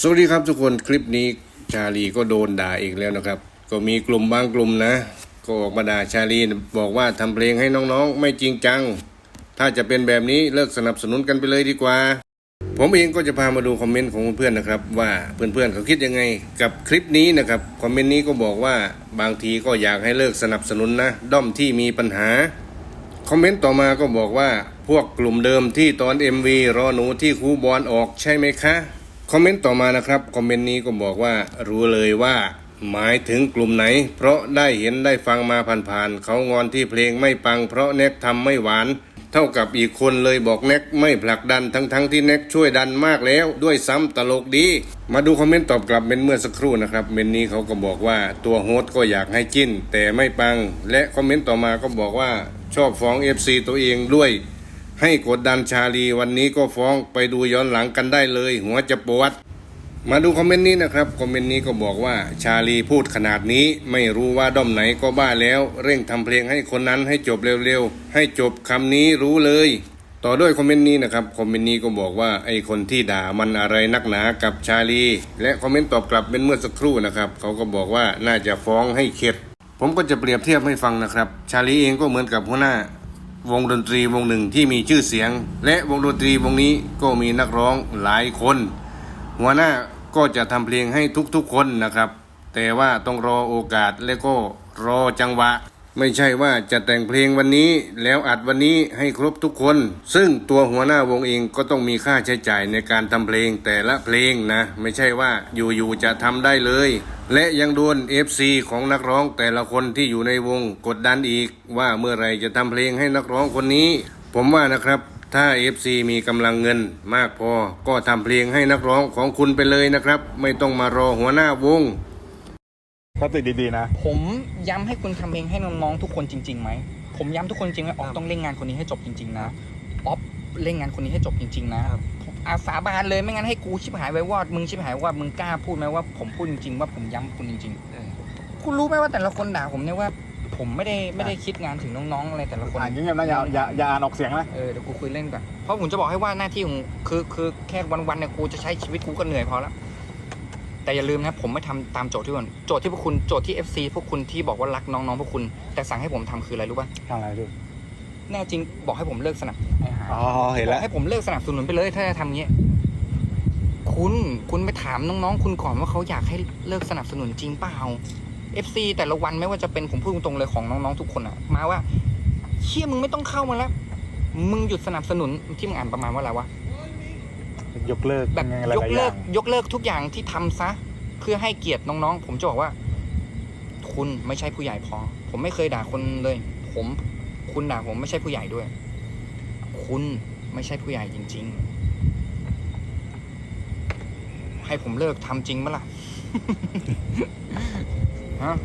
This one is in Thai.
สวัสดีครับทุกคนคลิปนี้ชาลีก็โดนด่าอีกแล้วนะครับ ก็มีกลุ่มบางกลุ่มนะ ก็ออกมาด่าชาลีบอกว่าทำเพลงให้น้องๆ ไม่จริงจัง ถ้าจะเป็นแบบนี้เลิกสนับสนุนกันไปเลยดีกว่า ผมเองก็จะพามาดูคอมเมนต์ของเพื่อนๆนะครับ ว่าเพื่อนๆเขาคิดยังไง กับคลิปนี้นะครับคอมเมนต์นี้ก็บอกว่าบางทีก็อยากให้เลิกสนับสนุนนะด้อมที่มีปัญหาคอมเมนต์ต่อมาก็บอกว่าพวกกลุ่มเดิมที่ตอน MV รอหนูที่ครูบอลออกใช่ไหมคะ คอมเมนต์ต่อมานะครับ คอมเมนต์นี้ก็บอกว่ารู้เลยว่าหมายถึงกลุ่มไหน เพราะได้เห็นได้ฟังมาผ่านๆเขางอนที่เพลงไม่ปัง เพราะแน็กทำไม่หวาน เท่ากับอีกคนเลยบอกแน็กไม่ผลักดันทั้งๆที่แน็กช่วยดันมากแล้ว ด้วยซ้ำตลกดี มาดูคอมเมนต์ตอบกลับเป็นเมื่อสักครู่นะครับเมนนี้เขาก็บอกว่าตัวโฮสก็อยากให้จิ้น แต่ไม่ปัง และคอมเมนต์ต่อมาก็บอกว่าชอบฟ้อง FC ตัวเองด้วย ให้กดดันชาลีวันนี้ก็ฟ้องไปดูย้อนหลังกันได้เลย หัวจะปวด มาดูคอมเมนต์นี้นะครับคอมเมนต์นี้ก็บอกว่าชาลีพูดขนาดนี้ ไม่รู้ว่าด้อมไหนก็บ้าแล้ว เร่งทำเพลงให้คนนั้นให้จบเร็วๆ ให้จบคำนี้รู้เลย ต่อด้วยคอมเมนต์นี้นะครับคอมเมนต์นี้ก็บอกว่าไอคนที่ด่ามันอะไรนักหนากับชาลี และคอมเมนต์ตอบกลับเป็นเมื่อสักครู่นะครับเขาก็บอกว่าน่าจะฟ้องให้เข็ดผมก็จะเปรียบเทียบให้ฟังนะครับ ชาลีเองก็เหมือนกับหัวหน้า วงดนตรีวงหนึ่งที่มีชื่อเสียง และวงดนตรีวงนี้ก็มีนักร้องหลายคน หัวหน้าก็จะทำเพลงให้ทุกๆคนนะครับ แต่ว่าต้องรอโอกาสและก็รอจังหวะ ไม่ใช่ว่าจะแต่งเพลงวันนี้แล้วอัดวันนี้ให้ครบทุกคน ซึ่งตัวหัวหน้าวงเองก็ต้องมีค่าใช้จ่ายในการทำเพลงแต่ละเพลงนะ ไม่ใช่ว่าอยู่ๆจะทำได้เลย และยังโดน FC ของนักร้องแต่ละคนที่อยู่ในวงกดดันอีก ว่าเมื่อไรจะทำเพลงให้นักร้องคนนี้ ผมว่านะครับถ้า FC มีกำลังเงินมากพอ ก็ทำเพลงให้นักร้องของคุณไปเลยนะครับ ไม่ต้องมารอหัวหน้าวง ถ้าติดดีๆนะ ผมย้ำให้คุณทำเพลงให้น้องๆทุกคนจริงๆไหม ผมย้ำทุกคนจริงว่าออฟต้องเล่นงานคนนี้ให้จบจริงๆนะออฟเล่นงานคนนี้ให้จบจริงๆนะผมอาสาบานเลยไม่งั้นให้กูชิบหายไว้วอดมึงชิบหายไว้วอดมึงกล้าพูดไหมว่าผมพูดจริงๆว่าผมย้ำคุณจริงๆคุณรู้ไหมว่าแต่ละคนด่าผมเนี่ยว่า ผมไม่ได้ไม่ได้คิดงานถึงน้องๆอะไรแต่ละคน อ่านเงียบๆนะอย่าอย่าอย่าอ่านออกเสียงนะ เออเดี๋ยวกูคุยเล่นก่อน เพราะผมจะบอกให้ว่าหน้าที่ของคือคือแค่วันๆเนี่ยกูจะใช้ชีวิตกูก็เหนื่อยพอแล้ว แต่อย่าลืมนะผมไม่ทำตามโจทย์ที่คุณโจทย์ที่พวกคุณโจทย์ที่ FC พวกคุณที่บอกว่ารักน้องๆพวกคุณ แต่สั่งให้ผมทำคืออะไรรู้ป่ะทำอะไรดูแน่จริงบอกให้ผมเลิกสนับไอ้ห่าอ๋อเห็นบอแล้วกให้ผมเลิกสนับสนุนไปเลยถ้าจะทำอย่างเงี้ยคุณคุณไปถามน้องๆคุณก่อนว่าเขาอยากให้เลิกสนับสนุนจริงเปล่า FC แต่ละวันไม่ว่าจะเป็นผมพูดตรงๆเลยของน้องๆทุกคนอะมาว่าเชี่ยมึงไม่ต้องเข้ามาแล้วมึงหยุดสนับสนุนที่มึงอ่านประมาณว่าอะไรวะ ยกเลิกแบบไงหยลากยๆอเลิย่ากงยกเลิกทุกอย่างที่ทำซะ เพื่อให้เกียรติน้องๆ ผมจะบอกว่า คุณไม่ใช่ผู้ใหญ่พอ ผมไม่เคยด่าคนเลย ผมคุณด่าผมไม่ใช่ผู้ใหญ่ด้วย คุณไม่ใช่ผู้ใหญ่จริง ๆ ให้ผมเลิกทำจริงเมื่อล่ะ ฮะ